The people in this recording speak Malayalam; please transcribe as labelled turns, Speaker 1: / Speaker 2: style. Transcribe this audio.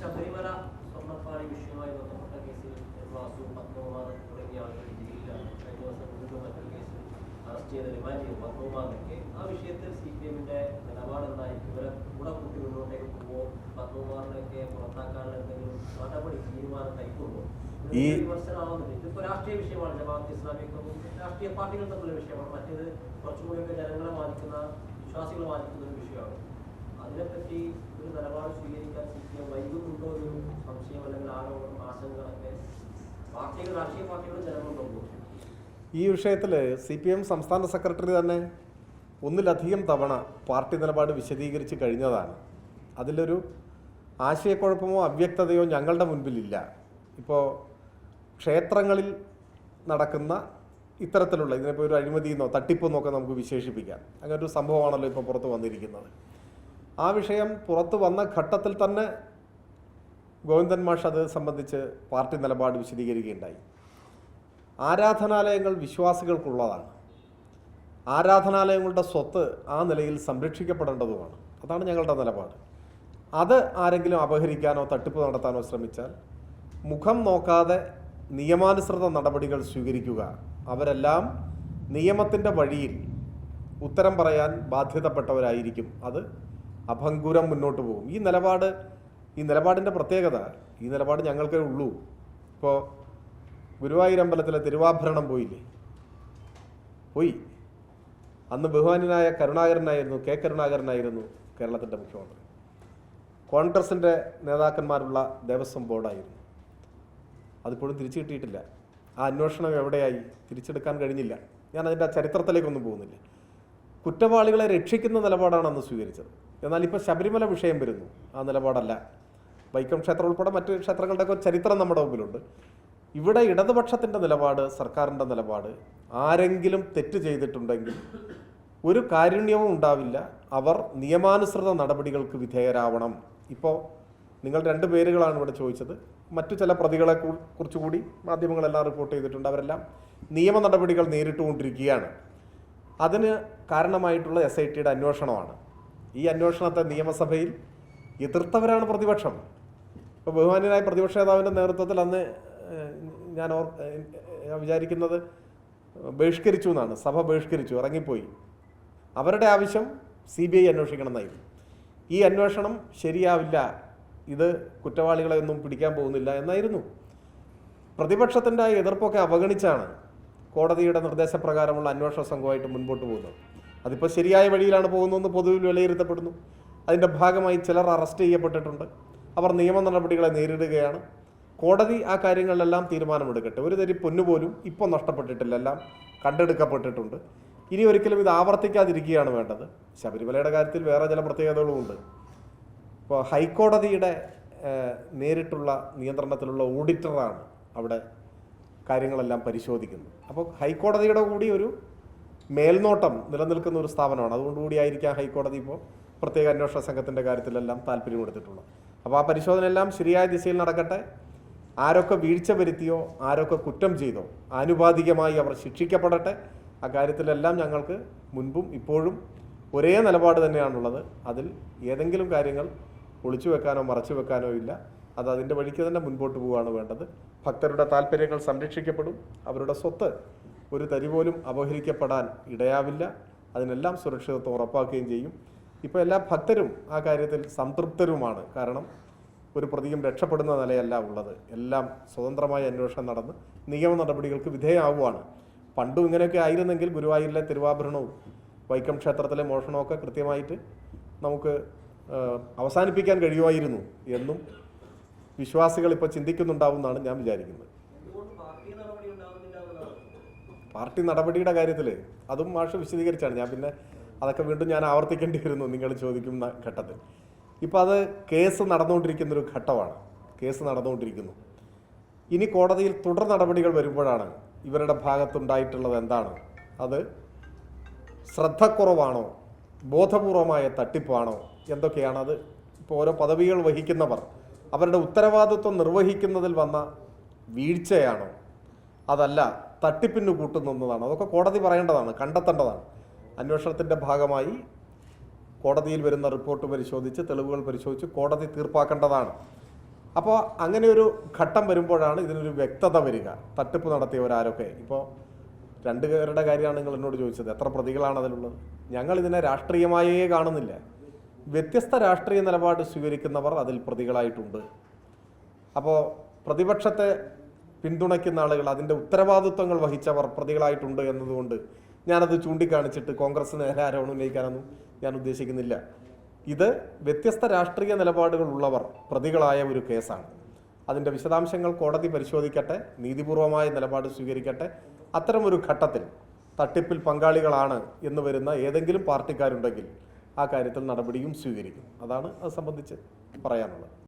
Speaker 1: ശബരിമല സ്വർണപ്പാളി വിഷയവുമായി ബന്ധപ്പെട്ട കേസിൽ വാസു പത്മകുമാർ തുടങ്ങിയ ആളുകൾ ജയിലിലാണ് കഴിഞ്ഞ ദിവസം വീണ്ടും മറ്റൊരു കേസിൽ അറസ്റ്റ് ചെയ്ത് റിമാൻഡ് ചെയ്തു പത്മകുമാറിനൊക്കെ ആ വിഷയത്തിൽ സി പി എമ്മിന്റെ നിലപാട് എന്തായിരിക്കും ഇവരെ കൂടെ കൂട്ടി മുന്നോട്ടേക്ക് പോകുമ്പോൾ പത്മകുമാറിനൊക്കെ പുറത്താക്കാനുള്ള എന്തെങ്കിലും നടപടി തീരുമാനം കൈക്കൊള്ളുമോ?
Speaker 2: ഈ-
Speaker 1: ഇതൊരു വിമർശനമാവുന്നില്ല. ഇതിപ്പോ രാഷ്ട്രീയ വിഷയമാണ്. ജമാഅത്ത് ഇസ്ലാമിക്കും രാഷ്ട്രീയ പാർട്ടികൾ തമ്മിലുള്ള വിഷയമാണ്. മറ്റേത് കുറച്ചുകൂടിയൊക്കെ ജനങ്ങളെ ബാധിക്കുന്ന വിശ്വാസികളെ ബാധിക്കുന്ന ഒരു വിഷയമാണ്. അതിനെപ്പറ്റി ഒരു നിലപാട് സ്വീകരിക്കാൻ സി വൈകുന്നുണ്ടോ സംശയം അല്ലെങ്കിൽ ആരോപണം ആശങ്കകളൊക്കെ പാർട്ടികൾ രാഷ്ട്രീയ പാർട്ടികളും ജനങ്ങളുണ്ടോ
Speaker 2: ഈ വിഷയത്തിൽ സി പി എം സംസ്ഥാന സെക്രട്ടറി തന്നെ ഒന്നിലധികം തവണ പാർട്ടി നിലപാട് വിശദീകരിച്ച് കഴിഞ്ഞതാണ്. അതിലൊരു ആശയക്കുഴപ്പമോ അവ്യക്തതയോ ഞങ്ങളുടെ മുൻപിലില്ല. ഇപ്പോൾ ക്ഷേത്രങ്ങളിൽ നടക്കുന്ന ഇത്തരത്തിലുള്ള ഇതിനിപ്പോൾ ഒരു അഴിമതിയെന്നോ തട്ടിപ്പെന്നോ ഒക്കെ നമുക്ക് വിശേഷിപ്പിക്കാം. അങ്ങനെ ഒരു സംഭവമാണല്ലോ ഇപ്പോൾ പുറത്ത് വന്നിരിക്കുന്നത്. ആ വിഷയം പുറത്തു വന്ന ഘട്ടത്തിൽ തന്നെ ഗോവിന്ദൻ മാഷ് അത് സംബന്ധിച്ച് പാർട്ടി നിലപാട് വിശദീകരിക്കുകയുണ്ടായി. ആരാധനാലയങ്ങൾ വിശ്വാസികൾക്കുള്ളതാണ്. ആരാധനാലയങ്ങളുടെ സ്വത്ത് ആ നിലയിൽ സംരക്ഷിക്കപ്പെടേണ്ടതുമാണ്. അതാണ് ഞങ്ങളുടെ നിലപാട്. അത് ആരെങ്കിലും അപഹരിക്കാനോ തട്ടിപ്പ് നടത്താനോ ശ്രമിച്ചാൽ മുഖം നോക്കാതെ നിയമാനുസൃത നടപടികൾ സ്വീകരിക്കുക. അവരെല്ലാം നിയമത്തിന്റെ വഴിയിൽ ഉത്തരം പറയാൻ ബാധ്യതപ്പെട്ടവരായിരിക്കും അത് അഭംഗുരം മുന്നോട്ട് പോകും. ഈ നിലപാട് ഈ നിലപാടിന്റെ പ്രത്യേകത ഈ നിലപാട് ഞങ്ങൾക്കേ ഉള്ളൂ. ഇപ്പോൾ ഗുരുവായൂരമ്പലത്തിലെ തിരുവാഭരണം പോയില്ലേ? പോയി. അന്ന് ബഹുമാനായ കരുണാകരനായിരുന്നു കെ കരുണാകരനായിരുന്നു കേരളത്തിന്റെ മുഖ്യമന്ത്രി. കോൺഗ്രസിന്റെ നേതാക്കന്മാരുള്ള ദേവസ്വം ബോർഡായിരുന്നു. അതിപ്പോഴും തിരിച്ചു കിട്ടിയിട്ടില്ല. ആ അന്വേഷണം എവിടെയായി? തിരിച്ചെടുക്കാൻ കഴിഞ്ഞില്ല. ഞാൻ അതിന്റെ ചരിത്രത്തിലേക്കൊന്നും പോകുന്നില്ല. കുറ്റവാളികളെ രക്ഷിക്കുന്ന നിലപാടാണ് അന്ന് സ്വീകരിച്ചത്. എന്നാൽ ഇപ്പോൾ ശബരിമല വിഷയം വരുന്നു. ആ നിലപാടല്ല. വൈക്കം ക്ഷേത്രം ഉൾപ്പെടെ മറ്റ് ക്ഷേത്രങ്ങളുടെയൊക്കെ ചരിത്രം നമ്മുടെ മുമ്പിലുണ്ട്. ഇവിടെ ഇടതുപക്ഷത്തിന്റെ നിലപാട് സർക്കാരിന്റെ നിലപാട് ആരെങ്കിലും തെറ്റ് ചെയ്തിട്ടുണ്ടെങ്കിൽ ഒരു കാരുണ്യവും ഉണ്ടാവില്ല. അവർ നിയമാനുസൃത നടപടികൾക്ക് വിധേയരാവണം. ഇപ്പോൾ നിങ്ങൾ രണ്ട് പേരുകളാണ് ഇവിടെ ചോദിച്ചത്. മറ്റു ചില പ്രതികളെ കുറിച്ചുകൂടി മാധ്യമങ്ങളെല്ലാം റിപ്പോർട്ട് ചെയ്തിട്ടുണ്ട്. അവരെല്ലാം നിയമ നടപടികൾ നേരിട്ടുകൊണ്ടിരിക്കുകയാണ്. അതിന് കാരണമായിട്ടുള്ള എസ് ഐ ടിയുടെ അന്വേഷണമാണ്. ഈ അന്വേഷണത്തെ നിയമസഭയിൽ എതിർത്തവരാണ് പ്രതിപക്ഷം. ഇപ്പോൾ ബഹുമാന്യനായ പ്രതിപക്ഷ നേതാവിന്റെ നേതൃത്വത്തിൽ അന്ന് ഞാൻ ഓർ വിചാരിക്കുന്നത് ബഹിഷ്കരിച്ചു എന്നാണ്. സഭ ബഹിഷ്കരിച്ചു ഇറങ്ങിപ്പോയി. അവരുടെ ആവശ്യം സി ബി ഐ അന്വേഷിക്കണം എന്നായിരുന്നു ഈ അന്വേഷണം ശരിയാവില്ല ഇത് കുറ്റവാളികളെ ഒന്നും പിടിക്കാൻ പോകുന്നില്ല എന്നായിരുന്നു. പ്രതിപക്ഷത്തിന്റെ എതിർപ്പൊക്കെ അവഗണിച്ചാണ് കോടതിയുടെ നിർദ്ദേശപ്രകാരമുള്ള അന്വേഷണ സംഘമായിട്ട് മുൻപോട്ട് പോകുന്നത്. അതിപ്പോൾ ശരിയായ വഴിയിലാണ് പോകുന്നതെന്ന് പൊതുവിൽ വിലയിരുത്തപ്പെടുന്നു. അതിന്റെ ഭാഗമായി ചിലർ അറസ്റ്റ് ചെയ്യപ്പെട്ടിട്ടുണ്ട്. അവർ നിയമ നടപടികളെ നേരിടുകയാണ്. കോടതി ആ കാര്യങ്ങളിലെല്ലാം തീരുമാനമെടുക്കട്ടെ. ഒരു തരി പൊന്നുപോലും ഇപ്പോൾ നഷ്ടപ്പെട്ടിട്ടില്ല. എല്ലാം കണ്ടെടുക്കപ്പെട്ടിട്ടുണ്ട്. ഇനി ഒരിക്കലും ഇത് ആവർത്തിക്കാതിരിക്കുകയാണ് വേണ്ടത്. ശബരിമലയുടെ കാര്യത്തിൽ വേറെ ചില പ്രത്യേകതകളുമുണ്ട്. ഇപ്പോൾ ഹൈക്കോടതിയുടെ നേരിട്ടുള്ള നിയന്ത്രണത്തിലുള്ള ഓഡിറ്ററാണ് അവിടെ കാര്യങ്ങളെല്ലാം പരിശോധിക്കുന്നത്. അപ്പോൾ ഹൈക്കോടതിയുടെ കൂടി ഒരു മേൽനോട്ടം നിലനിൽക്കുന്ന ഒരു സ്ഥാപനമാണ്. അതുകൊണ്ടുകൂടിയായിരിക്കാം ഹൈക്കോടതി ഇപ്പോൾ പ്രത്യേക അന്വേഷണ സംഘത്തിന്റെ കാര്യത്തിലെല്ലാം താല്പര്യം കൊടുത്തിട്ടുള്ളത്. അപ്പോൾ ആ പരിശോധന എല്ലാം ശരിയായ ദിശയിൽ നടക്കട്ടെ. ആരൊക്കെ വീഴ്ച വരുത്തിയോ ആരൊക്കെ കുറ്റം ചെയ്തോ ആനുപാതികമായി അവർ ശിക്ഷിക്കപ്പെടട്ടെ. ആ കാര്യത്തിലെല്ലാം ഞങ്ങൾക്ക് മുൻപും ഇപ്പോഴും ഒരേ നിലപാട് തന്നെയാണുള്ളത്. അതിൽ ഏതെങ്കിലും കാര്യങ്ങൾ ഒളിച്ചു വെക്കാനോ മറച്ചു വെക്കാനോ ഇല്ല. അത് അതിന്റെ വഴിക്ക് തന്നെ മുൻപോട്ട് പോവുകയാണ് വേണ്ടത്. ഭക്തരുടെ താല്പര്യങ്ങൾ സംരക്ഷിക്കപ്പെടും. അവരുടെ സ്വത്ത് ഒരു തരി പോലും അപഹരിക്കപ്പെടാൻ ഇടയാവില്ല. അതിനെല്ലാം സുരക്ഷിതത്വം ഉറപ്പാക്കുകയും ചെയ്യും. ഇപ്പോൾ എല്ലാ ഭക്തരും ആ കാര്യത്തിൽ സംതൃപ്തരുമാണ്. കാരണം ഒരു പ്രതിയും രക്ഷപ്പെടുന്ന നിലയല്ല ഉള്ളത്. എല്ലാം സ്വതന്ത്രമായ അന്വേഷണം നടന്ന് നിയമ നടപടികൾക്ക് വിധേയമാവുകയാണ് പണ്ടും ഇങ്ങനെയൊക്കെ ആയിരുന്നെങ്കിൽ ഗുരുവായൂരിലെ തിരുവാഭരണവും വൈക്കം ക്ഷേത്രത്തിലെ മോഷണമൊക്കെ കൃത്യമായിട്ട് നമുക്ക് അവസാനിപ്പിക്കാൻ കഴിയുമായിരുന്നു എന്നും വിശ്വാസികൾ ഇപ്പോൾ ചിന്തിക്കുന്നുണ്ടാവുമെന്നാണ് ഞാൻ വിചാരിക്കുന്നത്
Speaker 1: എന്തുകൊണ്ട് പാർട്ടി നടപടി ഉണ്ടാവുന്നില്ല എന്നുള്ളതാണ്
Speaker 2: പാർട്ടി നടപടിയുടെ കാര്യത്തിൽ അതും മാഷ് വിശദീകരിച്ചാണ്. ഞാൻ പിന്നെ അതൊക്കെ വീണ്ടും ഞാൻ ആവർത്തിക്കേണ്ടി വരുന്നു നിങ്ങൾ ചോദിക്കുന്ന ഘട്ടത്തിൽ. ഇപ്പോൾ അത് കേസ് നടന്നുകൊണ്ടിരിക്കുന്ന ഒരു ഘട്ടമാണ്. കേസ് നടന്നുകൊണ്ടിരിക്കുന്നു. ഇനി കോടതിയിൽ തുടർ നടപടികൾ വരുമ്പോഴാണ് ഇവരുടെ ഭാഗത്തുണ്ടായിട്ടുള്ളത് എന്താണ്? അത് ശ്രദ്ധക്കുറവാണോ? ബോധപൂർവമായ തട്ടിപ്പാണോ? എന്തൊക്കെയാണ് അത്? ഇപ്പോൾ ഓരോ പദവികൾ വഹിക്കുന്നവർ അവരുടെ ഉത്തരവാദിത്വം നിർവഹിക്കുന്നതിൽ വന്ന വീഴ്ചയാണോ? അതല്ല തട്ടിപ്പിന് കൂട്ടുന്നതാണ് അതൊക്കെ കോടതി പറയേണ്ടതാണ് കണ്ടെത്തേണ്ടതാണ്. അന്വേഷണത്തിന്റെ ഭാഗമായി കോടതിയിൽ വരുന്ന റിപ്പോർട്ട് പരിശോധിച്ച് തെളിവുകൾ പരിശോധിച്ച് കോടതി തീർപ്പാക്കേണ്ടതാണ്. അപ്പോൾ അങ്ങനെ ഒരു ഘട്ടം വരുമ്പോഴാണ് ഇതിനൊരു വ്യക്തത വരിക. തട്ടിപ്പ് നടത്തിയവരാരൊക്കെ. ഇപ്പോൾ രണ്ട് പേരുടെ കാര്യമാണ് നിങ്ങൾ എന്നോട് ചോദിച്ചത്. എത്ര പ്രതികളാണ് അതിലുള്ളത്? ഞങ്ങൾ ഇതിനെ രാഷ്ട്രീയമായേ കാണുന്നില്ല. വ്യത്യസ്ത രാഷ്ട്രീയ നിലപാട് സ്വീകരിക്കുന്നവർ അതിൽ പ്രതികളായിട്ടുണ്ട്. അപ്പോൾ പ്രതിപക്ഷത്തെ പിന്തുണയ്ക്കുന്ന ആളുകൾ അതിന്റെ ഉത്തരവാദിത്വങ്ങൾ വഹിച്ചവർ പ്രതികളായിട്ടുണ്ട് എന്നതുകൊണ്ട് ഞാനത് ചൂണ്ടിക്കാണിച്ചിട്ട് കോൺഗ്രസ് നേരെ ആരോപണം ഉന്നയിക്കാനൊന്നും ഞാൻ ഉദ്ദേശിക്കുന്നില്ല. ഇത് വ്യത്യസ്ത രാഷ്ട്രീയ നിലപാടുകൾ ഉള്ളവർ പ്രതികളായ ഒരു കേസാണ്. അതിന്റെ വിശദാംശങ്ങൾ കോടതി പരിശോധിക്കട്ടെ നീതിപൂർവമായ നിലപാട് സ്വീകരിക്കട്ടെ അത്തരമൊരു ഘട്ടത്തിൽ തട്ടിപ്പിൽ പങ്കാളികളാണ് എന്ന് വരുന്ന ഏതെങ്കിലും പാർട്ടിക്കാരുണ്ടെങ്കിൽ ആ കാര്യത്തിൽ നടപടിയും സ്വീകരിക്കും. അതാണ് അത് സംബന്ധിച്ച് പറയാനുള്ളത്.